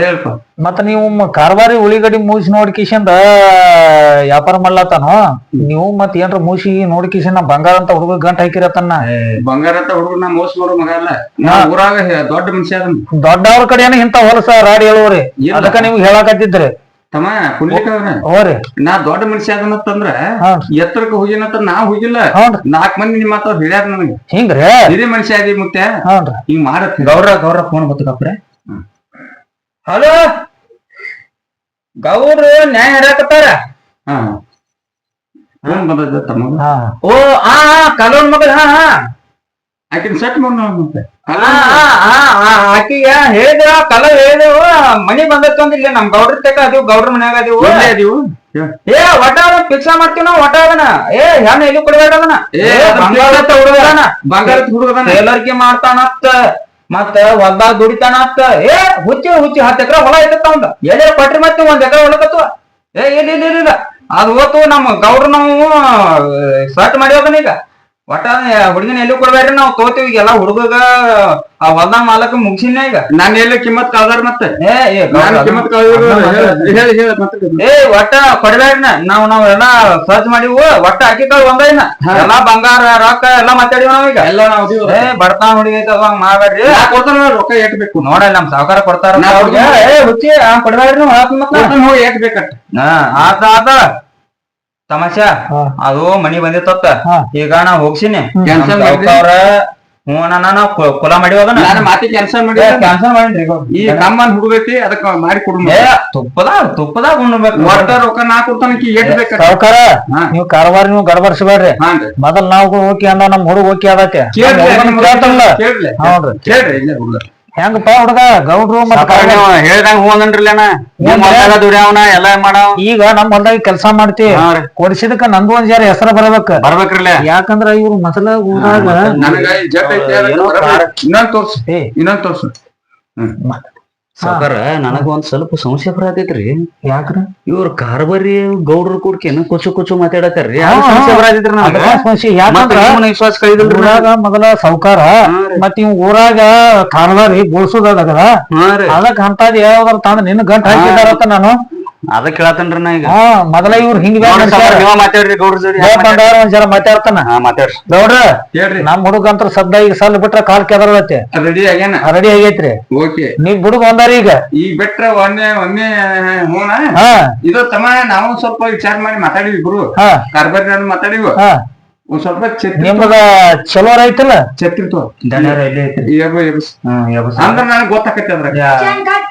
ಹೇಳ್ಪ ಮತ್ತ ನೀವು ಕಾರ್ವಾರಿ ಉಳಿಗಡಿ ಮೂಸಿ ನೋಡ್ಕಿಶಂದ ವ್ಯಾಪಾರ ಮಾಡ್ಲತ್ತಾನು? ನೀವು ಮತ್ ಏನ್ರ ಮೂಸಿ ನೋಡ್ಕಿಶನ್ ಬಂಗಾರ ಅಂತ ಹುಡುಗ ಗಂಟ್ ಹಾಕಿರತನ್ನ ಬಂಗಾರ ಅಂತ ಹುಡುಗ ನಾ ಮೋಸ ಮಾಡೋ ಮಗ ಅಲ್ಲ. ನಾ ಊರಾಗ ದೊಡ್ಡ ಮನುಷ್ಯ ದೊಡ್ಡವ್ರ ಕಡೆ ಇಂತ ಹೊಲಸ ರಾಡಿ ಹೇಳುವ್ರಿ. ಅದಕ್ಕ ನೀವು ಹೇಳಾಕತ್ತಿದ್ರಿ. ತಮ್ಮ ಪುಂಡ್ಲಿಕ ಅವ್ರ. ನಾ ದೊಡ್ಡ ಮನುಷ್ಯ ಅದನ್ನತ್ತಂದ್ರ ಎತ್ತರಕ್ಕೆ ಹೋಗಿನಂತ ನಾ ಹೋಗಿಲ್ಲ. ನಾಕ್ ನಾಲ್ಕ್ ಮಂದಿ ನಿಮ್ಮ ಮಾತಾವ್ ಹೇಳ್ಯಾರ ನನಗೆ. ಹಿಂಗ್ರಿ? ಹಿರಿ ಮನುಷ್ಯ ಅದಿ ಮುತ್ತೆ ಹಿಂಗ್ ಮಾಡತ್ ಗೌರ ಗೌರ ಫೋನ್ ಬತ್ತಕಪ್ರೆ ಹಲೋ? ಗೌರು ನ್ಯಾಯ ಹಿಡಾಕತ್ತಾರ ಹಾ. ಫೋನ್ ಬಂದದ ತಮ್ಮ ಹಾ. ಓ ಆ ಕಲೋನ್ ಮಗಳ ಹಾ ಹಾ. ಆಕಿನ ಸೆಟ್ ಮಾಡ್ ಮತ್ತೆ. ಆಕಿಗ ಹೇಳಿದ್ರ ಕಲ ಹೇಳಿದೆವು ಮನಿ ಬಂದತ್ತು ಇಲ್ಲ ನಮ್ ಗೌಡ್ರ ತಕ ಅದೀವ್ ಗೌಡ್ರ ಮನ್ಯಾಗ ಅದೀವು. ಅದೀವು? ಏ ಒಟ್ಟ ಪಿಕ್ಸ ಮಾಡ್ತೀವಿ ನಾವು ಒಟ್ಟ ಅದನ್ನ. ಏ ಹೆಣ್ಣು ಎಲ್ಲಿ ಕೊಡ್ಬೇಡ ಅದನ್ನ? ಏ, ಬಂಗಾರ ಹುಡುಗನ ಬಂಗಾರದ ಹುಡುಗದಾನ ಟೇಲರ್ಗೆ ಮಾಡ್ತಾನತ್ತ ಮತ್ತ ಹೊಲ್ದಾಗ ದುಡಿತಾನತ್ತ ಏ ಹುಚ್ಚಿ ಹುಚ್ಚಿ ಹತ್ತು ಎಕರೆ ಹೊಲ ಐತತ್ತ ಅವಂದ ಕೊಟ್ರಿ ಮತ್ತೆ ಒಂದ್ ಎಕರೆ ಹೊಲಕತ್ವ ಏ ಇಲ್ಲ ಇಲ್ಲ ಇಲ್ಲ, ಅದು ಹೋತು ನಮ್ಮ ಗೌಡ್ರು ನಾವು ಸಟ್ ಮಾಡಿ ಈಗ ಒಟ್ಟ ಹುಡುಗನ ಎಲ್ಲೂ ಕೊಡ್ಬೇಡ್ರಿ ನಾವು ತೋತೀವಿ ಈಗೆಲ್ಲ ಹುಡುಗಗ ಆ ಹೊಲ್ದಾಗ ಮಾಲಕ ಮುಗಿಸಿನ ಈಗ. ನಾನು ಎಲ್ಲಿ ಕಿಮ್ಮತ್ ಕಳ್ದಾರ ಮತ್ತೆ? ಏ ಏ ನಾನು ಕಿಮ್ಮತ್ ಏ ಒಟ್ಟ ಕೊಡ್ಬೇಡ್ನ. ನಾವ್ ನಾವ್ ಎಲ್ಲಾ ಸರ್ಚ್ ಮಾಡಿವು ಒಟ್ಟ ಅಕ್ಕಿ ಕಳ್ ಒಂದೈನ ಎಲ್ಲಾ ಬಂಗಾರ ರೊಕ್ಕ ಎಲ್ಲಾ ಮಾತಾಡಿವ್ ನಾವೀಗ ಎಲ್ಲ ನಾವು. ಏ ಬಡತನ ಹುಡುಗಿ ಹಂಗ್ ಮಾಡ್ಬೇಡ್ರಿ. ಕೊಡ್ತಾರ ಕೊಡ್ತಾನ ರೊಕ್ಕ ಏಟ್ ಬೇಕು. ನೋಡಲ್ಲ ನಮ್ ಸಾವುಕಾರ ಕೊಡ್ತಾರ ಹುಚ್ಚಿ ಕೊಡ್ಬೇಡ್ರಿ ಮತ್ತೆ. ಹೇಳತ್ತೀನಿ ಮತ್ತ. ಏಟ್ ಬೇಕಟ್ ಹಾ ಆತ ಆತ. ತಮಾಷೆ? ಹಾ. ಅದು ಮನಿ ಬಂದಿತ್ತ ಹಾ. ಈಗ ನಾ ಹೋಗ್ಸಿನಿ. Cancel ಮಾಡಿದ್ರಿ? ಅವ್ರ ಹ್ಞೂ ಅಣ್ಣ ನಾ ಕು- ಕುಲ ಮಾಡಿವದನ ನಾನು ಮಾತಿ ಕ್ಯಾನ್ಸಲ್ ಮಾಡಿ ಕ್ಯಾನ್ಸಲ್ ಮಾಡೀನಿ ಈ ಕಮ್ಮನ್ ಹುಡುಗೈತಿ ಅದಕ್ಕ ಮಾಡಿ ಕೊಡು ಏ ತುಪ್ಪದಾಗ ತುಪ್ಪದಾಗ ಉಣ್ಬೇಕು ಒಟ್ಟ ರೊಕ್ಕ ನಾ ಕೊಡ್ತಾನ ಕಿ ಏಟ್ ಬೇಕಟ್ ಸಾವ್ಕಾರ ಹಾ. ನೀವು ಕಾರವಾರ ನೀವು ಗಡಬರ್ಸಬೇಡ್ರಿ ಹಾನ್ರಿ ಮೊದಲ್ ನಾವು ಓಕೆ ಅಂದ ನಮ್ ಹುಡುಗ ಓಕೆ ಅದಕ್ಕೆ ಕೇಳ್ರಿ ಕೇಳ್ತಲ್ಲ ಕೇಳ್ರಿ. ಹೌದ್ರಿ. ಕೇಳ್ರಿ ಇಲ್ಲೇ ಹುಡುಗ. ಹೆಂಗಪ್ಪ ಹುಡುಗ? ಗೌಡ್ರು ಹೇಳ್ದಂಗ ಹೂ ಅಂದ್ರಲ್ಲ ನಿಮ್ ಹೊಲ್ದಾಗ ದುಡಿಯವನ ಎಲ್ಲ ಮಾಡವ? ಈಗ ನಮ್ ಹೊಲ್ದಾಗ ಕೆಲಸ ಮಾಡ್ತಿ. ಕೊಡ್ಸಿದಕ್ಕ ನಂದು ಒಂದ್ ಜರ ಹೆಸರು ಬರಬೇಕು. ಬರ್ಬೇಕ್ರಲ್ಲ? ಯಾಕಂದ್ರ ಇವ್ರು ಮೊದಲ ಊರಾಗ ಇನ್ನೊಂದ್ ತೋರ್ಸು ಇನ್ನೊಂದ್ ತೋರ್ಸು. ಸಾಕಾರ ನನಗ ಒಂದ್ ಸ್ವಲ್ಪ ಸಮಸ್ಯೆ ಬರತೈತ್ರಿ ಯಾಕ್ರ? ಇವ್ರ ಕಾರ್ಬರಿ ಗೌಡ್ರ ಕೂಡ್ಕೆ ಕೊಚ್ಚು ಕೊಚ್ಚು ಮಾತಾಡತಾರ್ರಿ ವಿಶ್ವಾಸ ಮೊದಲ ಸೌಕಾರ ಮತ್ ಇವ್ ಊರಾಗ ಕಾರ್ಬಾರಿ ರೀ. ಅದಕ್ಕ ಅಂತದ್ ಯಾವ್ದಾರ ತಂದ್ ನಿನ್ ಗಂಟ್ ಹಾಕಿದಾರ ನಾನು. ಅದ ಕೇಳತನ್ರಿ ನಾ ಈಗ? ಹಾ ಮೊದಲ ಇವ್ರ ಹಿಂಗ ನೋಡ್ರಿ ಸಾವ್ಕಾರ, ನೀವ ಮಾತಾಡ್ರಿ ಗೌಡ್ರ ಜೋಡಿ ಯಾಕ್ ಮಾತಾಡ್ರಿ? ಒಂದ್ ಜರ ಮಾತಾಡ್ತಾನ. ಹಾ ಮಾತಾಡ್ರಿ. ನೋಡ್ರ ಹೇಳ್ರಿ. ನಮ್ ಹುಡುಗ ಅಂತ ಸದ್ದ ಈಗ ಸಲ್ ಬಿಟ್ರ ಕಾಲ್ ಕೆದರತ್ತೆ ರೆಡಿ ಆಗ್ಯಾನ? ರೆಡಿ ಆಗೈತ್ರಿ. ಓಕೆ. ನೀವ್ ಹುಡುಗ ಬಂದಾರ ಈಗ? ಈಗ ಬಿಟ್ರ ಒಮ್ಮೆ ಒಮ್ಮೆ ಹೂನ ಹಾ. ಇದು ತಮ್ಮ ನಾವು ಸ್ವಲ್ಪ ವಿಚಾರ ಮಾಡಿ ಮಾತಾಡಿವಿ ಗುರು ಹಾ. ಕಾರ್ಬಾರಿ ನಾನು ಮಾತಾಡಿವು. ಹಾ. ಒಂದ್ ಸ್ವಲ್ಪ ಛತ್ರಿ ನಿಮ್ಗ ಚಲೋ ಐತಲ್ಲ? ಛತ್ರಿ ತೋ ದಣ್ಯರ ಇಲ್ಲೇ ಐತ್ರಿ? ಎಬ ಎಬಸ್ ಹ್ಮ್ ಎಬ್ಬಿಸಿ. ಅಂದ್ರ ನನಗ್ ಗೊತ್ತಾಕೈತಿ ಅದ್ರಾಗ. ಯಾ- ಚಂದ್ ಕಟ್